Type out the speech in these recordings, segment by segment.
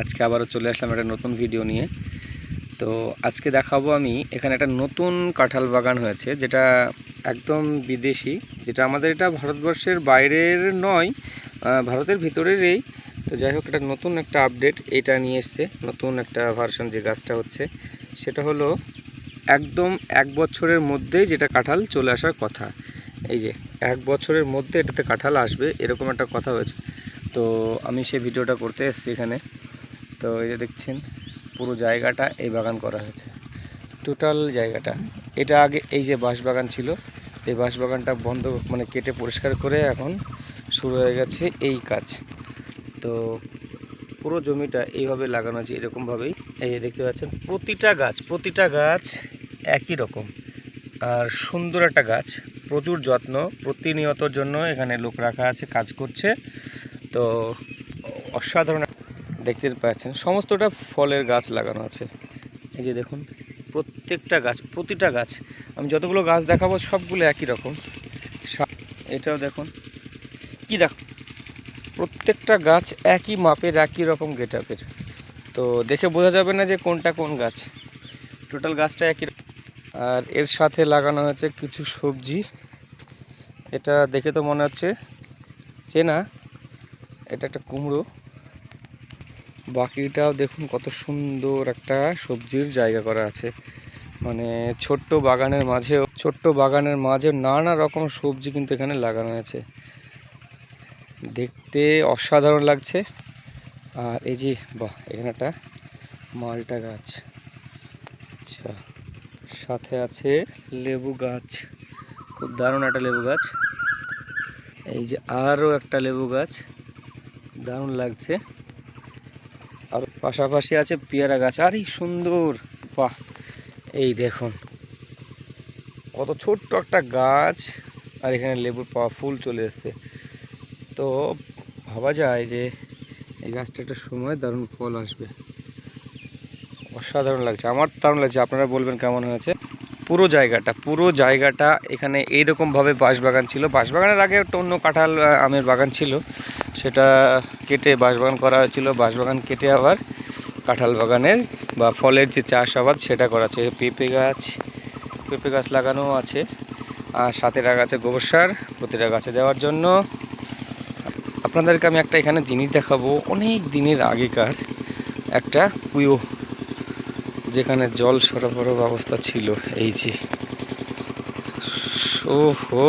আজকে আবারও চলে আসলাম একটা নতুন ভিডিও নিয়ে। তো আজকে দেখাবো আমি, এখানে একটা নতুন কাঁঠাল বাগান হয়েছে, যেটা একদম বিদেশি, যেটা আমাদের এটা ভারতবর্ষের বাইরের নয় ভারতের ভিতরেরই তো যাই হোক এটা নতুন একটা আপডেট এটা নিয়ে এসছে, নতুন একটা ভার্সন যে গাছটা হচ্ছে। সেটা হলো একদম এক বছরের মধ্যেই যেটা কাঁঠাল চলে আসার কথা। এই যে, এক বছরের মধ্যে এটাতে কাঁঠাল আসবে, এরকম একটা কথা হয়েছে। তো আমি সেই ভিডিওটা করতে এসেছি এখানে। তো এই যে দেখছেন, পুরো জায়গাটা এই বাগান করা হয়েছে। টোটাল জায়গাটা। এটা আগে এই যে বাঁশ বাগান ছিল, এই বাঁশ বাগানটা বন্ধ মানে কেটে পরিষ্কার করে এখন শুরু হয়ে গেছে এই কাজ। তো পুরো জমিটা এইভাবে লাগানো আছে, এরকমভাবেই। এই দেখতে পাচ্ছেন, প্রতিটা গাছ প্রতিটা গাছ একই রকম। আর সুন্দর একটা গাছ, প্রচুর যত্ন, প্রতিনিয়তর জন্য এখানে লোক রাখা আছে, কাজ করছে। তো অসাধারণ দেখতে পাচ্ছেন, সমস্তটা ফলের গাছ লাগানো আছে। এই যে দেখুন, প্রত্যেকটা গাছ, প্রতিটা গাছ, আমি যতগুলো গাছ দেখাবো সবগুলো একই রকম। এটাও দেখুন, কি দেখ প্রত্যেকটা গাছ একই মাপের, একই রকম গেট আপের তো দেখে বোঝা যাবে না যে কোনটা কোন গাছ। টোটাল গাছটা একই আর এর সাথে লাগানো হয়েছে কিছু সবজি। এটা দেখে তো মনে হচ্ছে চেনা, এটা একটা কুমড়ো। বাকিটাও দেখুন কত সুন্দর একটা সবজির জায়গা করা আছে। মানে ছোট্ট বাগানের মাঝেও, ছোট্ট বাগানের মাঝে নানা রকম সবজি কিন্তু এখানে লাগানো হয়েছে। দেখতে অসাধারণ লাগছে। আর এই যে, বাহ, এখানে একটা মালটা গাছ। আচ্ছা সাথে আছে লেবু গাছ। খুব দারুণ একটা লেবু গাছ। এই যে আরও একটা লেবু গাছ। দারুণ লাগছে। আর পাশাপাশি আছে পেয়ারা গাছ। আরে সুন্দর। বাহ, এই দেখুন। কত ছোট্ট একটা গাছ। আর এখানে লেবুর পাওয়া ফুল চলে এসছে। তো ভাবা যায় যে এই গাছটা একটা সময় দারুণ ফল আসবে। অসাধারণ লাগছে। আমার দারুণ লাগছে। আপনারা বলবেন কেমন হয়েছে? পুরো জায়গাটা পুরো জায়গাটা এখানে এইরকমভাবে বাঁশবাগান ছিল। বাঁশবাগানের আগে একটা অন্য কাঁঠাল আমের বাগান ছিল। সেটা কেটে বাঁশবাগান করা হয়েছিল। বাঁশবাগান কেটে আবার কাঁঠাল বাগানের বা ফলের যে চাষাবাদ, সেটা করা আছে পেঁপে গাছ পেঁপে গাছ লাগানো আছে। আর সাথে রাখা আছে গোবর সার প্রতিটা গাছে দেওয়ার জন্য। আপনাদেরকে আমি একটা এখানে জিনিস দেখাবো। অনেক দিনের আগেকার একটা কুয়ো। যেখানে জল সরবরাহ ব্যবস্থা ছিল, এই যে। ও হো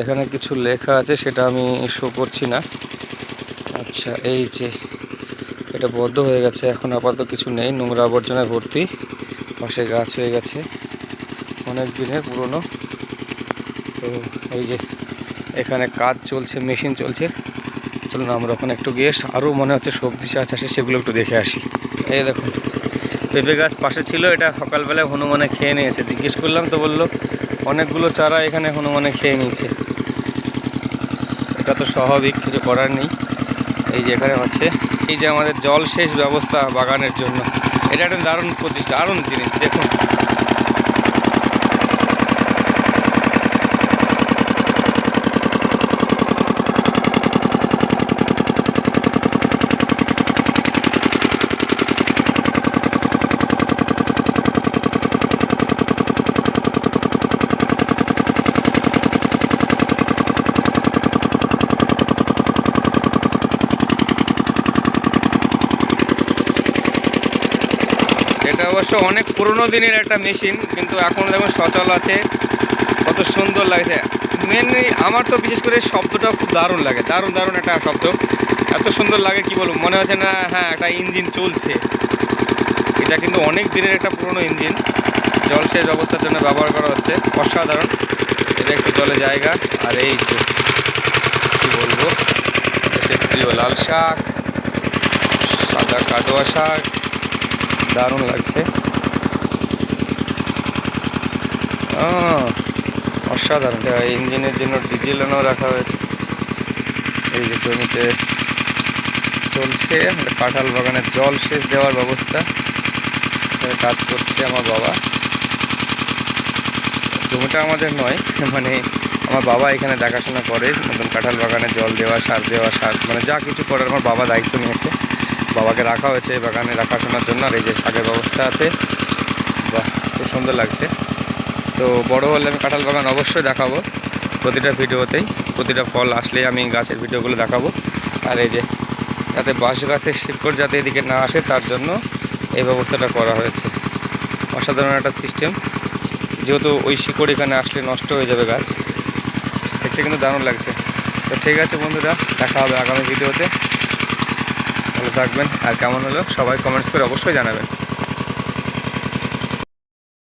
এখানে কিছু লেখা আছে, সেটা আমি শো করছি না। আচ্ছা এই যে, এটা বদ্ধ হয়ে গেছে, এখন আপাতত কিছু নেই, নোংরা আবর্জনায় ভর্তি, পাশে গাছ হয়ে গেছে, অনেক দিনের পুরনো। তো, এই যে, এখানে কাজ চলছে, মেশিন চলছে। চলুন, আমরা ওখানে একটু গিয়ে আরও মনে হচ্ছে সবজি চাষ আছে, সেগুলো একটু দেখে আসি। এই দেখুন পেঁপে গাছ পাশে ছিল, এটা সকালবেলায় হনুমানে খেয়ে নিয়েছে। জিজ্ঞেস করলাম, তো বলল, অনেকগুলো চারা এখানে হনুমানে খেয়ে নিয়েছে। এটা তো স্বাভাবিক কিছু করার নেই। এই যে এখানে হচ্ছে, এই যে আমাদের জলসেচ ব্যবস্থা বাগানের জন্য। এটা একটা দারুণ প্রতিষ্ঠা, দারুণ জিনিস, দেখুন। এটা অবশ্য অনেক পুরনো দিনের একটা মেশিন, কিন্তু এখন দেখুন সচল আছে। কত সুন্দর লাগছে। মেনলি আমার তো বিশেষ করে শব্দটা খুব দারুণ লাগে, দারুণ দারুণ একটা শব্দ। এত সুন্দর লাগে, কি বলব, মনে হচ্ছে না হ্যাঁ একটা ইঞ্জিন চলছে। এটা কিন্তু অনেক দিনের একটা পুরনো ইঞ্জিন। জলসেচ ব্যবস্থার জন্য ব্যবহার করা হচ্ছে, অসাধারণ। এটা একটু জলে জায়গা, আর এই যে, কী বলব প্রিয় লাল শাক, সাদা কাটোয়া শাক দারুণ লাগছে। অসাধারণ। ইঞ্জিনের জন্য ডিজেল রাখা হয়েছে। এই যে জমিতে চলছে কাঁঠাল বাগানের জল সেচ দেওয়ার ব্যবস্থা। কাজ করছে আমার বাবা। জমিটা আমাদের নয় মানে আমার বাবা এখানে দেখাশোনা করে, নতুন কাঁঠাল বাগানে জল দেওয়া, সার দেওয়া, সার মানে যা কিছু করার আমার বাবা দায়িত্ব নিয়েছে। বাবাকে রাখা হয়েছে বাগানে রাখাশোনার জন্য, আর এই যে শাকের ব্যবস্থা আছে। বাহ, খুব সুন্দর লাগছে। তো বড় হলে আমি কাঁঠাল বাগান অবশ্যই দেখাবো প্রতিটা ভিডিওতেই। প্রতিটা ফল আসলেই আমি গাছের ভিডিওগুলো দেখাবো। আর এই যে, যাতে বাঁশ গাছের শিকড় যাতে এদিকে না আসে, তার জন্য এই ব্যবস্থাটা করা হয়েছে। অসাধারণ একটা সিস্টেম। যেহেতু ওই শিকড় এখানে আসলে নষ্ট হয়ে যাবে গাছ, দেখতে কিন্তু দারুণ লাগছে। তো ঠিক আছে বন্ধুরা, দেখা হবে আগামী ভিডিওতে। ভালো থাকবেন। আর কেমন হলো সবাই কমেন্টস করে অবশ্যই জানাবেন।